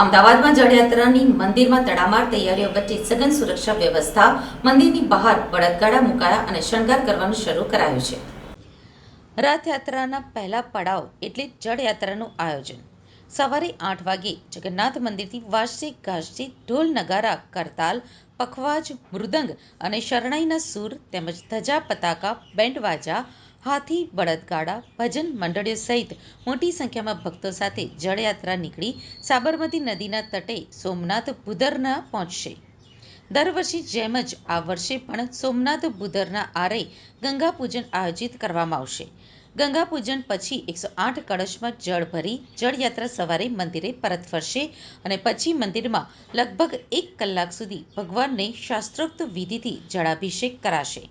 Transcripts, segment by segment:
અમદાવાદમાં જળયાત્રાની મંદિરમાં તડામાર તૈયારીઓ વચ્ચે સઘન સુરક્ષા વ્યવસ્થા, મંદિરની બહાર બળદગાડા મુકાયા અને શણગાર કરવાનું શરૂ કરાયું છે. રથયાત્રાના પહેલા પડાવ એટલે જળયાત્રાનું આયોજન. સવારે આઠ વાગે જગન્નાથ મંદિરથી વાજતે ઘાસથી ઢોલ નગારા, કરતાલ, પખવાજ, મૃદંગ અને શરણાઈના સૂર તેમજ ધજા, પતાકા બેન્ડ વાજા હાથી, બળદગાડા, ભજન મંડળીઓ સહિત મોટી સંખ્યામાં ભક્તો સાથે જળયાત્રા નીકળી સાબરમતી નદીના તટે સોમનાથ ભૂદરના પહોંચશે. દર વર્ષે જેમ જ આ વર્ષે પણ સોમનાથ ભૂદરના આરે ગંગા પૂજન આયોજિત કરવામાં આવશે. ગંગા પૂજન પછી એકસો આઠ કળશમાં જળ ભરી જળયાત્રા સવારે મંદિરે પરત ફરશે અને પછી મંદિરમાં લગભગ એક કલાક સુધી ભગવાનને શાસ્ત્રોક્ત વિધિથી જળાભિષેક કરાશે.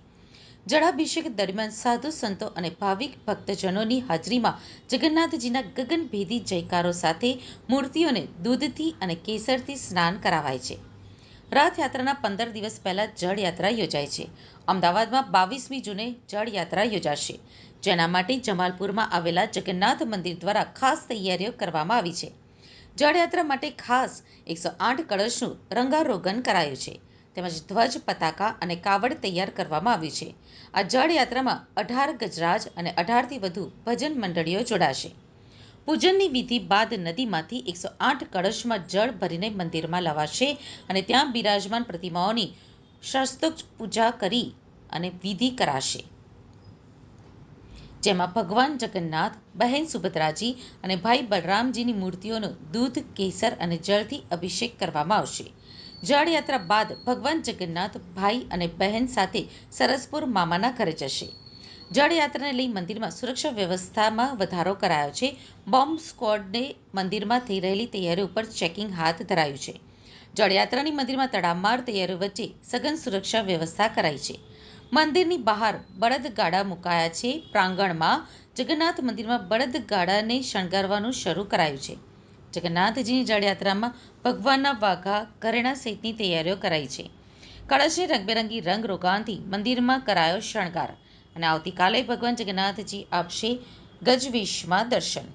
જળાભિષેક દરમિયાન સાધુ સંતો અને ભાવિક ભક્તજનોની હાજરીમાં જગન્નાથજીના ગગનભેદી જયકારો સાથે મૂર્તિઓને દૂધથી અને કેસરથી સ્નાન કરાવાય છે. રથયાત્રાના પંદર દિવસ પહેલાં જળયાત્રા યોજાય છે. અમદાવાદમાં બાવીસમી જૂને જળયાત્રા યોજાશે. જેના માટે જમાલપુરમાં આવેલા જગન્નાથ મંદિર દ્વારા ખાસ તૈયારીઓ કરવામાં આવી છે. જળયાત્રા માટે ખાસ એકસો આઠ કળશનું રંગારોગન કરાયું છે. તેમજ ધ્વજ પતાકા અને કાવડ તૈયાર કરવામાં આવી છે. આ જળયાત્રામાં અઢાર ગજરાજ અને અઢારથી વધુ ભજન મંડળીઓ જોડાશે. પૂજનની વિધિ બાદ નદીમાંથી એકસો આઠ કળશમાં જળ ભરીને મંદિરમાં લવાશે અને ત્યાં બિરાજમાન પ્રતિમાઓની શાસ્ત્રોક્ત પૂજા કરી અને વિધિ કરાશે. જેમાં ભગવાન જગન્નાથ, બહેન સુભદ્રાજી અને ભાઈ બલરામજીની મૂર્તિઓનો દૂધ, કેસર અને જળથી અભિષેક કરવામાં આવશે. જળયાત્રા બાદ ભગવાન જગન્નાથ ભાઈ અને બહેન સાથે સરસપુર મામાના ઘરે જશે. જળયાત્રાને લઈ મંદિરમાં સુરક્ષા વ્યવસ્થામાં વધારો કરાયો છે. બોમ્બ સ્ક્વોડને મંદિરમાં થઈ રહેલી તૈયારીઓ ઉપર ચેકિંગ હાથ ધરાયું છે. જળયાત્રાની મંદિરમાં તડામાર તૈયારીઓ વચ્ચે સઘન સુરક્ષા વ્યવસ્થા કરાઈ છે. મંદિરની બહાર બળદગાડા મુકાયા છે. પ્રાંગણમાં જગન્નાથ મંદિરમાં બળદગાડાને શણગારવાનું શરૂ કરાયું છે. જગન્નાથજીની જળયાત્રામાં ભગવાનના વાઘા, ઘરેણા સહિતની તૈયારીઓ કરાઈ છે. કળશને રંગબેરંગી રંગ રોગાનથી મંદિરમાં કરાયો શણગાર અને આવતીકાલે ભગવાન જગન્નાથજી આપશે ગજવેશમાં દર્શન.